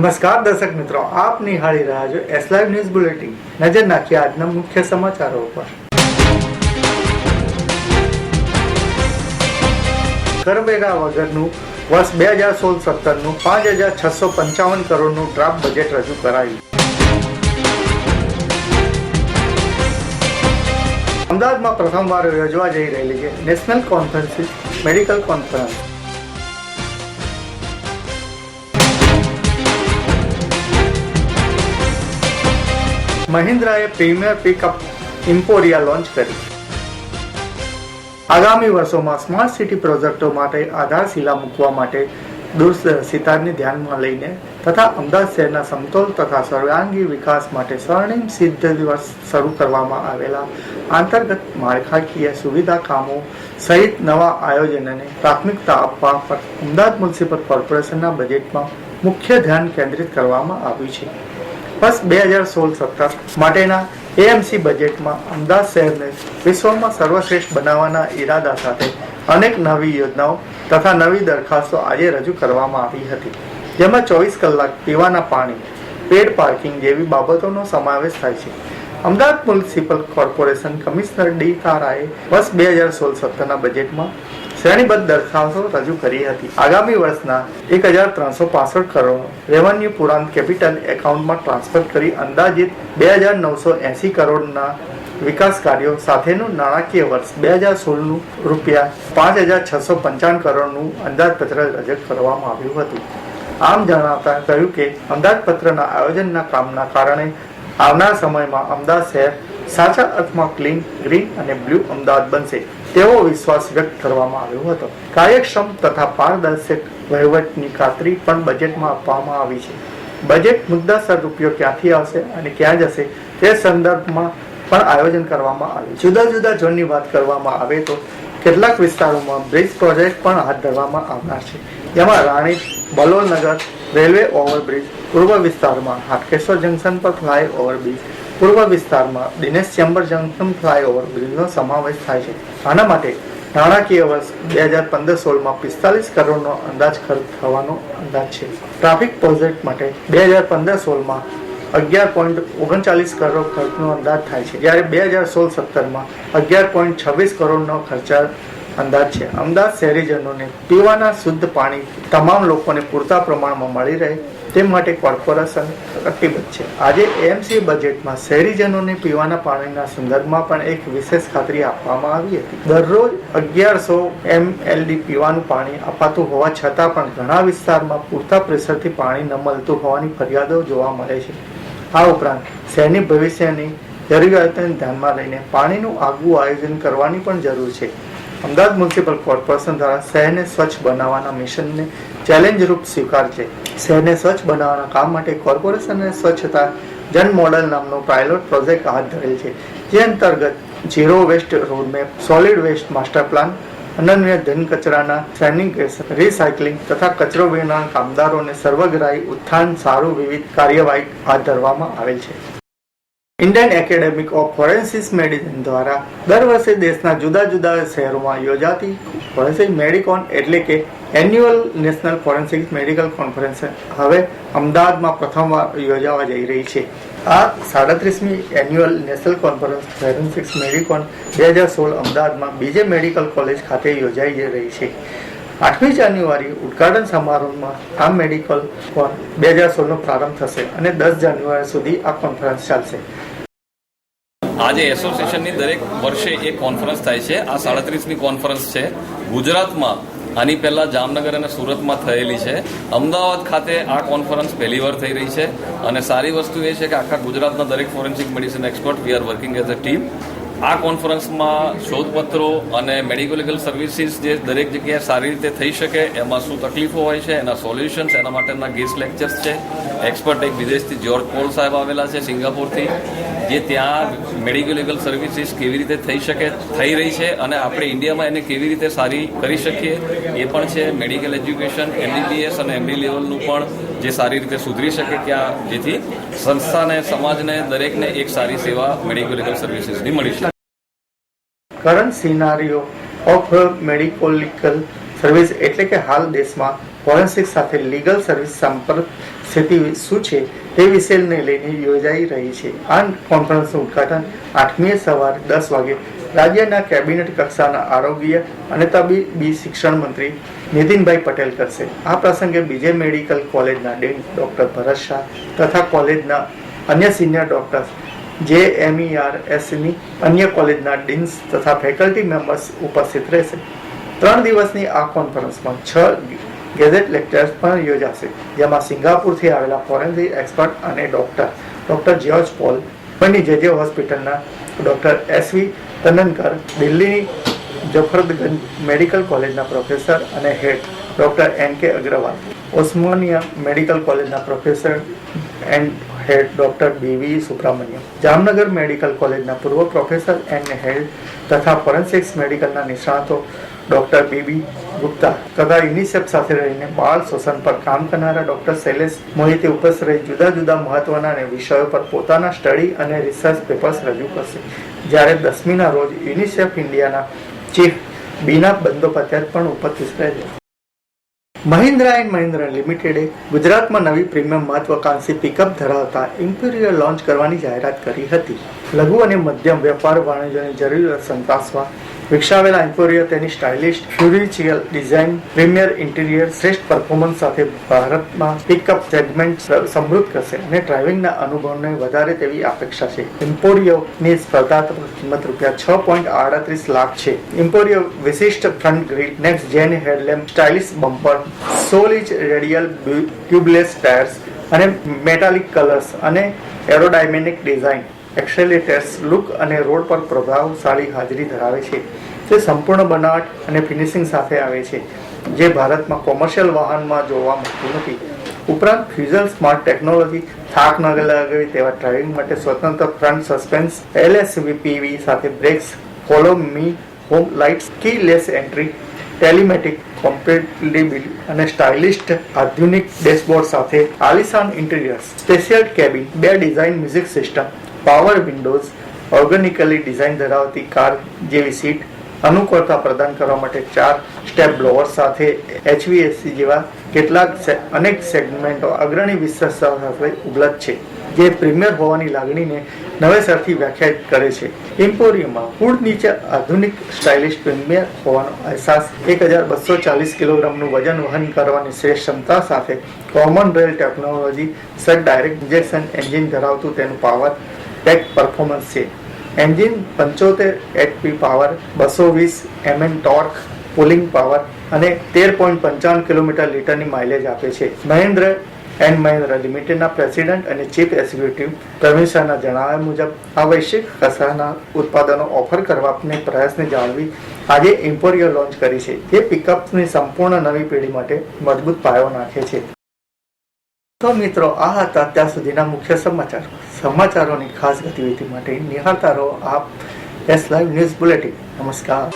નમસ્કાર દર્શક મિત્રો, આપ નિહાળી રહ્યા છો એસ લાઈવ ન્યૂઝ બુલેટિન નજર નાખીએ આજના મુખ્ય સમાચારો ઉપર. કરવેરા વગરનું વર્ષ બે હજાર સોળ સત્તરનું પાંચ હજાર છસો પંચાવન કરોડનું ડ્રાફ્ટ બજેટ રજૂ કરાયું. અમદાવાદમાં પ્રથમવાર યોજવા જઈ રહેલી છે નેશનલ કોન્ફરન્સ મેડિકલ કોન્ફરન્સ મહિન્દ્રાએ પ્રીમિયર પિકઅપ ઇમ્પોરિયા લોન્ચ કરી. આગામી વર્ષોમાં સ્માર્ટ સિટી પ્રોજેક્ટો માટે આધારશિલા મૂકવા માટે દૂરદર્શિતાને ધ્યાનમાં લઈને તથા અમદાવાદ શહેરના સમતોલ તથા સર્વાંગી વિકાસ માટે સ્વર્ણિમ સિદ્ધ દિવસ શરૂ કરવામાં આવેલા આંતર્ગત માળખાકીય સુવિધા કામો સહિત નવા આયોજનને પ્રાથમિકતા આપવા પર અમદાવાદ મ્યુનિસિપલ કોર્પોરેશનના બજેટમાં મુખ્ય ધ્યાન કેન્દ્રિત કરવામાં આવ્યું છે. વર્ષ બે હજાર સોળ સત્તર માટેના એએમસી બજેટમાં અમદાવાદ શહેરને વિશ્વમાં સર્વશ્રેષ્ઠ બનાવવાના ઈરાદા સાથે અનેક નવી યોજનાઓ તથા નવી દરખાસ્તો આજે રજૂ કરવામાં આવી હતી. જેમાં ચોવીસ કલાક પીવાના પાણી, પેડ પાર્કિંગ જેવી બાબતોનો સમાવેશ થાય છે. Ahmedabad municipal corporation commissioner D તારાએ વર્ષ બે હજાર સોળ સત્તરના બજેટમાં શ્રેણીબદ્ધ દરખાસ્તો રજૂ કરી હતી. આગામી વર્ષના એક હજાર ત્રણસો પાસઠ કરોડ રેવન્યુ પુરાંત કેપિટલ એકાઉન્ટમાં ટ્રાન્સફર કરી અંદાજિત બે હજાર નવસો એસી કરોડના વિકાસ કાર્યો સાથેનું નાણાકીય વર્ષ બે હજાર સોળનું રૂપિયા પાંચ હજાર છસો પંચાવન કરોડનું અંદાજપત્ર રજૂ કરવામાં આવ્યું હતું. આમ જણાવતા કહ્યું કે અંદાજપત્રના આયોજનના કામના કારણે આવનાર સમયમાં અમદાવાદ શહેર સાચા અર્થમાં ક્લીન, ગ્રીન અને બ્લુ અમદાવાદ બનશે. તેવો વિશ્વાસ વ્યક્ત કરવામાં આવ્યો હતો. કાર્યક્ષમ તથા પારદર્શક વહીવટની ખાતરી પણ બજેટમાં આપવામાં આવી છે. બજેટ મુદ્દાસર રૂપિયો ક્યાંથી આવશે અને ક્યાં જશે તે સંદર્ભમાં પણ આયોજન કરવામાં આવ્યું. જુદા જુદા ઝોનની વાત કરવામાં આવે તો કેટલાક વિસ્તારોમાં બ્રિજ પ્રોજેક્ટ પણ હાથ ધરવામાં આવનાર છે. જેમાં રાણી બલોનગર રેલવે ઓવરબ્રિજ, પૂર્વ વિસ્તારમાં હાટકેશ્વર જંકશન પર ફ્લાય ઓવરબ્રિજ પૂર્વ વિસ્તારમાં દિનેશ ચેમ્બર જંકશન ફ્લાયઓવર બ્રિજનો સમાવેશ થાય છે. આના માટે નાણાકીય વર્ષ બે હજાર પંદર સોળમાં પિસ્તાલીસ કરોડનો અંદાજ ખર્ચ થવાનો અંદાજ છે. ટ્રાફિક પ્રોજેક્ટ માટે બે હજાર પંદર સોળમાં અગિયાર પોઈન્ટ ઓગણચાલીસ કરોડ ખર્ચનો અંદાજ થાય છે. જ્યારે બે હજાર સોળ સત્તરમાં અગિયાર પોઈન્ટ છવ્વીસ કરોડનો ખર્ચા અંદાજ છે. અમદાવાદ શહેરીજનોને પીવાના શુદ્ધ પાણી તમામ લોકોને પૂરતા પ્રમાણમાં મળી રહે તે માટે કોર્પોરેશન કટિબદ્ધ છે. આજે એમસી બજેટમાં શહેરીજનોને પીવાના પાણીના સંદર્ભમાં પણ એક વિશેષ ખાતરી આપવામાં આવી હતી. દરરોજ અગિયારસો એમએલડી પીવાનું પાણી અપાતું હોવા છતાં પણ ઘણા વિસ્તારમાં પૂરતા પ્રેશરથી પાણી ન મળતું હોવાની ફરિયાદો જોવા મળે છે. આ ઉપરાંત શહેરની ભવિષ્યની જરૂરિયાતોને ધ્યાનમાં લઈને પાણીનું આગવું આયોજન કરવાની પણ જરૂર છે. અમદાવાદ મ્યુનિસિપલ કોર્પોરેશન દ્વારા શહેરને સ્વચ્છ બનાવવાના મિશનને ચેલેન્જ રૂપ સ્વીકાર છે શહેરને સ્વચ્છ બનાવવાના કામ માટે કોર્પોરેશનને સ્વચ્છતા જન મોડલ નામનો પાયલોટ પ્રોજેક્ટ હાથ ધરેલ છે. જે અંતર્ગત zero waste roadmap solid waste master plan અનન્ય ધન કચરાના સેનિટેશન રિસાયકલિંગ તથા કચરો વિના કામદારોને સર્વગ્રાહી ઉત્થાન સારું વિવિધ કાર્યવાહી હાથ ધરવામાં આવેલ છે. Indian academic of forensic medicine દ્વારા દર વર્ષે દેશના જુદા જુદા શહેરોમાં યોજાતી ફોરેન્સિક મેડિકોન એટલે કે annual national forensic medical conference હવે અમદાવાદમાં પ્રથમવાર યોજાવા જઈ રહી છે. આ સાડત્રીસમી annual national conference forensics Medicon બે હજાર સોળ અમદાવાદમાં બીજે મેડિકલ કોલેજ ખાતે યોજાઈ રહી છે. આઠમી જાન્યુઆરી ઉદઘાટન સમારોહમાં આ મેડિકલ કોન બે હજાર સોળનો પ્રારંભ થશે અને દસ જાન્યુઆરી સુધી આ કોન્ફરન્સ ચાલશે. આજે એસોસિએશનની દરેક વર્ષે એક કોન્ફરન્સ થાય છે. આ સાડત્રીસમી કોન્ફરન્સ છે. ગુજરાતમાં આની પહેલા જામનગર અને સુરતમાં થયેલી છે. અમદાવાદ ખાતે આ કોન્ફરન્સ પહેલી વાર થઈ રહી છે. અને સારી વસ્તુ એ છે કે આખા ગુજરાતના દરેક forensic medicine expert we are working as a team આ કોન્ફરન્સમાં શોધપત્રો અને મેડિકલ સર્વિસીસ જે દરેક જગ્યાએ સારી રીતે થઈ શકે, એમાં શું તકલીફો હોય છે, એના સોલ્યુશન્સ, એના માટેના ગેસ્ટ લેક્ચર્સ છે. એક્સપર્ટ એક વિદેશથી જ્યોર્જ પોલ સાહેબ આવેલા છે સિંગાપુરથી, જે ત્યાં મેડિકલ સર્વિસીસ કેવી રીતે થઈ શકે, થઈ રહી છે અને આપણે ઇન્ડિયામાં એને કેવી રીતે સારી કરી શકીએ, એ પણ છે મેડિકલ એજ્યુકેશન, એમબીબીએસ અને એમડી લેવલનું પણ જે સારી રીતે સુધરી શકે ત્યાં જેથી સંસ્થાને, સમાજને, દરેકને એક સારી સેવા મેડિકલ સર્વિસીસની મળી શકે. Current scenario of medical service એટલે કે હાલ દેશમાં ફોરેન્સિક સાથે લીગલ સર્વિસ સંપર્ક સ્થિતિ શું છે તે વિષયને લઈને યોજાઈ રહી છે. આ કોન્ફરન્સનું ઉદ્ઘાટન આઠમીએ સવારે દસ વાગે રાજ્યના કેબિનેટ કક્ષાના આરોગ્ય અને તબીબી શિક્ષણ મંત્રી નીતિનભાઈ પટેલ કરશે. આ પ્રસંગે બીજે મેડિકલ કોલેજના ડીન ડોક્ટર ભરત શાહ તથા કોલેજના અન્ય સિનિયર ડોક્ટર્સ જે એસની અન્ય કોલેજના ડીન્સ તથા ફેકલ્ટી મેમ્બર્સ ઉપસ્થિત રહેશે. ત્રણ દિવસની આ કોન્ફરન્સમાં છ ગેઝેટ લેક્ચર્સ પણ યોજાશે, જેમાં સિંગાપુરથી આવેલા ફોરેન્સિક એક્સપર્ટ અને ડોક્ટર ડોક્ટર જ્યોર્જ પોલ, બંને જે જે હોસ્પિટલના ડોક્ટર એસવી તનનકર દિલ્હી જફરદગંજ મેડિકલ કોલેજના પ્રોફેસર અને head doctor N K Agarwal, Osmania medical કોલેજના professor and head doctor BV Subramaniam, Jamnagar medical કોલેજના પૂર્વ પ્રોફેસર એન્ડ હેડ તથા ફોરેન્સિક્સ મેડિકલના નિષ્ણાતો ડોક્ટર બીબી ગુપ્તા તથા યુનિસેફ સાથે રહીને બાળ શોષણ પર કામ કરનારા ડોક્ટર શૈલેષ મોહિતે ઉપસ્થિત રહી જુદા જુદા મહત્વના અને વિષયો પર પોતાના સ્ટડી અને રિસર્ચ પેપર્સ રજૂ કરશે. જ્યારે દસમીના રોજ યુનિસેફ ઇન્ડિયાના ચીફ બીના બંદોપાધ્યાય પણ ઉપસ્થિત રહેશે મહિન્દ્રા એન્ડ મહિન્દ્રા લિમિટેડે ગુજરાતમાં નવી પ્રીમિયમ મહત્વાકાંક્ષી પિકઅપ ધરાવતા ઇમ્પિરિયર લોન્ચ કરવાની જાહેરાત કરી હતી. લઘુ અને મધ્યમ વેપાર વાણિજ્યની જરૂરિયાત સંતોષવા વિકસાવેલા ઇમ્પોરિયો તેની stylish futuristic design, premier interior, શ્રેષ્ઠ પરફોર્મન્સ સાથે ભારતમાં પિકઅપ સેગમેન્ટ સમૃદ્ધ કરશે અને ડ્રાઇવિંગના અનુભવને વધારે તેવી અપેક્ષા છે. ઇમ્પોરિયોની સ્પર્ધાત્મક કિંમત રૂપિયા છ પોઈન્ટ આડત્રીસ લાખ છે. ઇમ્પોરિયો વિશિષ્ટ front grille next gen headlamp stylish bumper સોલ ઇચ રેડિયલ ટ્યુબલેસ ટાયર્સ અને મેટાલિક કલર્સ અને એરોડાયમેનિક ડિઝાઇન એક્સેલેટર્સ લુક અને રોડ પર પ્રભાવશાળી હાજરી ધરાવે છે. તે સંપૂર્ણ બનાવટ અને ફિનિશિંગ સાથે આવે છે, જે ભારતમાં કોમર્શિયલ વાહનમાં જોવા મળતું નથી. ઉપરાંત ફ્યુઝલ સ્માર્ટ ટેકનોલોજી થાક ન લગાવી તેવા ડ્રાઇવિંગ માટે સ્વતંત્ર ફ્રન્ટ સસ્પેન્સ, એલએસવીપીવી સાથે brakes follow me home lights, keyless entry, telematic compatibility અને સ્ટાઇલિસ્ટ આધુનિક ડેશબોર્ડ સાથે આલિશાન ઇન્ટિરિયર્સ, સ્પેશિયલ કેબિન, બે design music system power windows organically design ધરાવતી કાર જેવી સીટ અનુકૂળતા પ્રદાન કરવા માટે ચાર સ્ટેપ બ્લોવર સાથે એચવીએસસી જેવા કેટલાક અનેક સેગમેન્ટો અગ્રણી સાથે ઉપલબ્ધ છે, જે પ્રીમિયર હોવાની લાગણીને નવેસરથી વ્યાખ્યાયિત કરે છે. ઇમ્પોરિયમમાં ફૂડ નીચે આધુનિક સ્ટાઇલિશ પ્રીમિયર હોવાનો અહેસાસ એક હજાર બસો ચાલીસ કિલોગ્રામનું વજન વહન કરવાની શ્રેષ્ઠ ક્ષમતા સાથે common rail technology sir direct injection engine ધરાવતું તેનું પાવર પેક પરફોર્મન્સ છે એન્જિન પંચોતેર એચપી પાવર બસો વીસ એમએન ટોર્ક પુલિંગ પાવર અને તેર પોઈન્ટ પંચાવન કિલોમીટર લીટરની માઇલેજ આપે છે. મહેન્દ્ર એન્ડ મહેન્દ્ર લિમિટેડના પ્રેસિડેન્ટ અને ચીફ એક્ઝિક્યુટિવ પ્રવીણ શાહના જણાવ્યા મુજબ, આ વૈશ્વિક કક્ષાના ઉત્પાદનો ઓફર કરવાને પ્રયાસને જાળવી આજે ઇમ્પોરિયો લોન્ચ કરી છે. જે પિકઅપ્સની સંપૂર્ણ નવી પેઢી માટે મજબૂત પાયો નાખે છે. તો મિત્રો, આ હતા અત્યાર સુધીના મુખ્ય સમાચાર. સમાચારોની ખાસ ગતિવિધિ માટે નિહાળતા રહો આપ એસ લાઈવ ન્યૂઝ બુલેટિન નમસ્કાર.